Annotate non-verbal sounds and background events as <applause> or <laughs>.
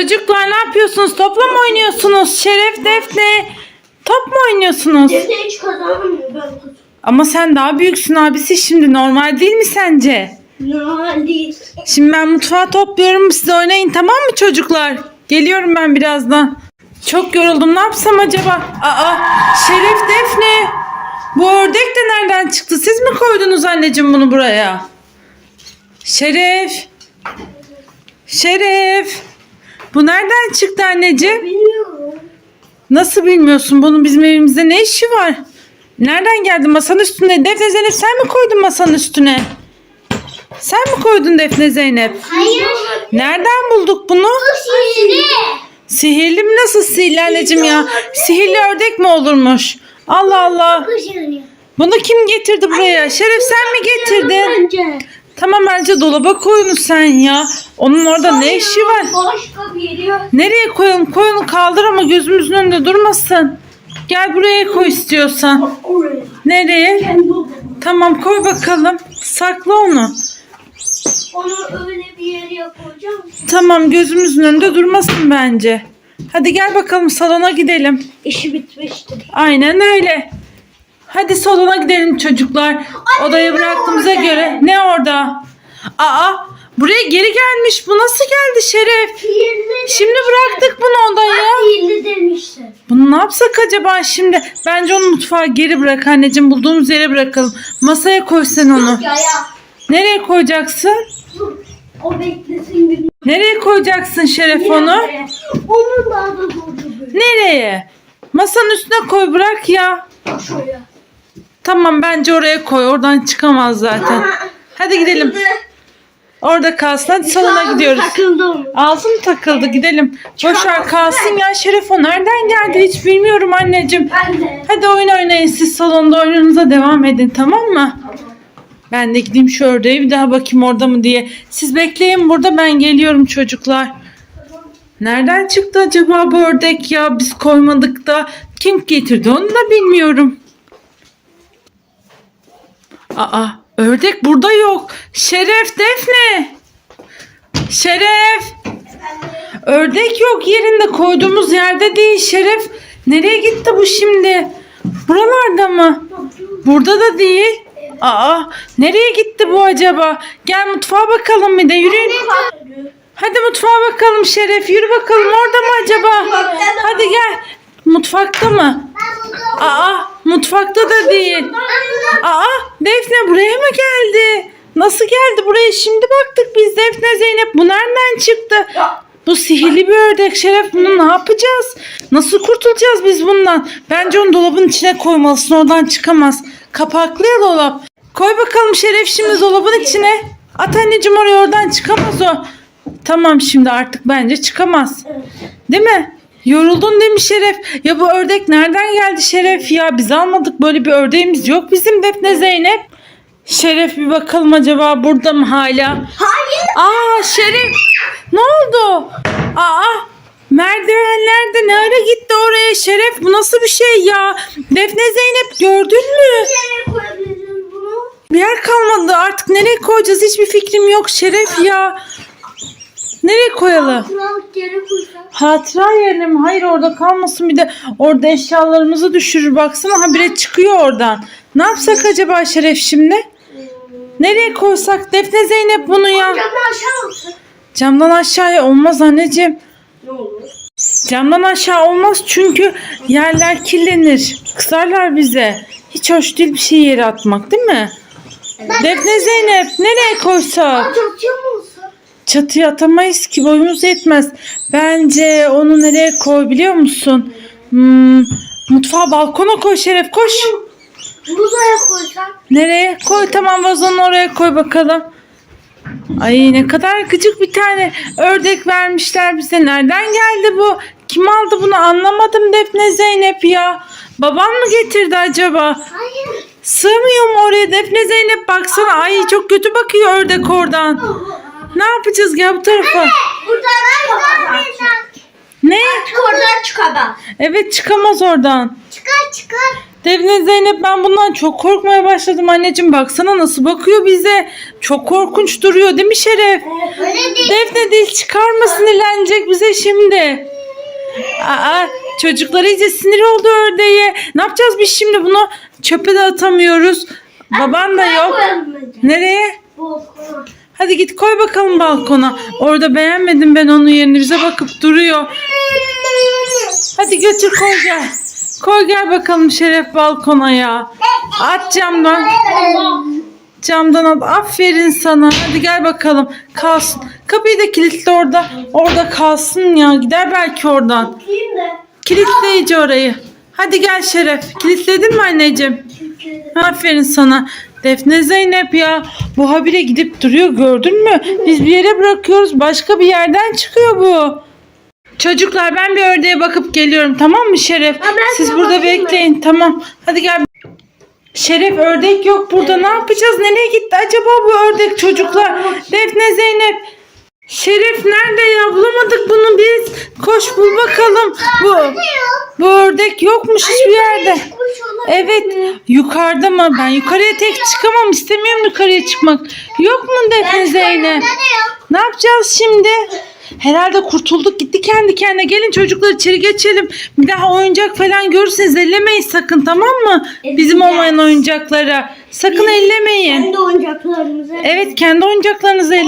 Çocuklar ne yapıyorsunuz? Topla mı oynuyorsunuz? Şeref Defne. Top mu oynuyorsunuz? Defne hiç kazanamıyor ben kazanıyorum. Ama sen daha büyüksün abisi şimdi. Normal değil mi sence? Normal değil. Şimdi ben mutfağı topluyorum. Siz oynayın tamam mı çocuklar? Geliyorum ben birazdan. Çok yoruldum. Ne yapsam acaba? Aa, Şeref Defne. Bu ördek de nereden çıktı? Siz mi koydunuz anneciğim bunu buraya? Şeref. Şeref. Bu nereden çıktı anneciğim? Bilmiyorum. Nasıl bilmiyorsun? Bunun bizim evimizde ne işi var? Nereden geldi masanın üstüne? Defne Zeynep sen mi koydun masanın üstüne? Sen mi koydun Defne Zeynep? Hayır. Nereden bulduk bunu? Sihirli. Sihirli mi nasıl sihirli anneciğim ya? Sihirli ördek mi olurmuş? Allah Allah. Bunu kim getirdi buraya? Şeref sen mi getirdin? Bence dolaba koyunu sen ya. Onun orada ne işi var? Yok. Nereye koyalım? Koy onu kaldır ama gözümüzün önünde durmasın. Gel buraya koy istiyorsan. Oraya. Nereye? Kendi. Tamam koy bakalım. Sakla onu. Onu öyle bir yere koyacağım. Tamam gözümüzün önünde durmasın bence. Hadi gel bakalım salona gidelim. İşi bitmiştir. Aynen öyle. Hadi salona gidelim çocuklar. Odaya ne bıraktığımıza orada? göre. Ne orada? Aa buraya geri gelmiş. Bu nasıl geldi Şeref? Şimdi bıraktık bunu odaya. Sihirli demiştin. Bunu ne yapsak acaba şimdi? Bence onu mutfağa geri bırak anneciğim. Bulduğumuz yere bırakalım. Masaya koy sen onu. Ya ya. Nereye koyacaksın? Dur. O beklesin bir Nereye koyacaksın Şeref onu? Onun daha da zorlu böyle. Nereye? Masanın üstüne koy bırak ya. Tamam bence oraya koy. Oradan çıkamaz zaten. <laughs> Hadi gidelim. Orada kalsın. Hadi salona gidiyoruz. Takıldım. Ağzı mı takıldı? Gidelim. Boşver kalsın ya. Şeref o nereden geldi hiç bilmiyorum anneciğim. De. Hadi oyun oynayın siz salonda oyununuza devam edin tamam mı? Ben de gideyim şu ördeğe bir daha bakayım orada mı diye. Siz bekleyin burada ben geliyorum çocuklar. Nereden çıktı acaba bu ördek ya? Biz koymadık da kim getirdi onu da bilmiyorum. Aa ördek burada yok. Şeref Defne. Şeref. Ördek yok yerinde koyduğumuz yerde değil Şeref. Nereye gitti bu şimdi? Buralarda mı? Burada da değil. Aa nereye gitti bu acaba? Gel mutfağa bakalım bir de yürüyün. Hadi mutfağa bakalım Şeref. Yürü bakalım orada mı acaba? Hadi gel. Mutfakta mı? Aa mutfakta da değil. Aa Defne buraya mı geldi? Nasıl geldi buraya? Şimdi baktık biz Defne Zeynep. Bu nereden çıktı? Bu sihirli bir ördek Şeref. Bunu ne yapacağız? Nasıl kurtulacağız biz bundan? Bence onu dolabın içine koymalısın. Oradan çıkamaz. Kapaklı ya dolap. Koy bakalım Şeref şimdi dolabın içine. At anneciğim oraya oradan çıkamaz o. Tamam şimdi artık bence çıkamaz. Değil mi? Yoruldun değil mi Şeref? Ya bu ördek nereden geldi Şeref ya? Biz almadık böyle bir ördeğimiz yok bizim Defne Zeynep. Şeref bir bakalım acaba burada mı hala? Hayır. Aa Şeref ne oldu? Aa merdivenlerde ne ara gitti oraya Şeref bu nasıl bir şey ya? Defne Zeynep gördün mü? Nereye koyabiliriz bunu? Bir yer kalmadı artık nereye koyacağız hiçbir fikrim yok Şeref ya. Nereye koyalım? Kuralık yere koysak. Hatıra yerine mi? Hayır orada kalmasın bir de orada eşyalarımızı düşürür baksana habire çıkıyor oradan. Ne yapsak acaba Şeref şimdi? Nereye koysak? Defne Zeynep bunu ya. Camı aşağı mısın? Camdan aşağıya olmaz anneciğim. Ne olur? Camdan aşağı olmaz çünkü yerler kirlenir. Kısarlar bize. Hiç hoş değil bir şey yere atmak değil mi? Defne Zeynep nereye koysak? Mu olsun? Çatıya atamayız ki boyumuz yetmez. Bence onu nereye koy biliyor musun? Hmm, mutfağa balkona koy Şeref koş. Buzaya koysak. Nereye? Koy tamam vazonun oraya koy bakalım. Ay ne kadar gıcık bir tane ördek vermişler bize. Nereden geldi bu? Kim aldı bunu anlamadım Defne Zeynep ya. Baban mı getirdi acaba? Hayır. Sığmıyor mu oraya Defne Zeynep baksana. Ay çok kötü bakıyor ördek oradan. Ne yapacağız gel bu tarafa. Buradan çıkamaz. Ne? Artık oradan çıkamaz. Evet çıkamaz oradan. Çıkar çıkar. Defne Zeynep ben bundan çok korkmaya başladım anneciğim. Baksana nasıl bakıyor bize. Çok korkunç duruyor değil mi Şeref? Öyle değil. Defne dil çıkarmasın eğlenecek bize şimdi. Aa, çocuklar iyice sinir oldu ördeğe. Ne yapacağız biz şimdi bunu? Çöpe de atamıyoruz. Baban da yok. Nereye? Bu. Hadi git koy bakalım balkona. Orada beğenmedim ben onun yerini. Bize bakıp duruyor. Hadi götür koy gel. Koy gel bakalım Şeref balkona ya. At camdan. Camdan at. Aferin sana. Hadi gel bakalım. Kalsın. Kapıyı da kilitle orada. Orada kalsın ya. Gider belki oradan. Kilitleyici orayı. Hadi gel Şeref. Kilitledin mi anneciğim? Aferin sana. Defne Zeynep ya. Bu habire gidip duruyor gördün mü? Biz bir yere bırakıyoruz. Başka bir yerden çıkıyor bu. Çocuklar ben bir ördeğe bakıp geliyorum tamam mı Şeref? Ha, ben Siz sana burada bakayım mı? bekleyin tamam. Hadi gel. Şeref ördek yok burada. Ne yapacağız? Nereye gitti acaba bu ördek çocuklar? Defne Zeynep. Şeref nerede ya? Bulamadık bunu biz. Koş bul bakalım. Bu bu ördek yokmuş hiçbir yerde. Evet yukarıda mı? Ben yukarıya tek çıkamam. istemiyorum yukarıya çıkmak. Yok mu Defne Zeynep? Ne yapacağız şimdi? Herhalde kurtulduk gitti kendi kendine. Gelin çocuklar içeri geçelim. Bir daha oyuncak falan görürseniz ellemeyin sakın tamam mı? Bizim olmayan oyuncaklara. Sakın ellemeyin. Kendi oyuncaklarımızı. Evet kendi oyuncaklarınızı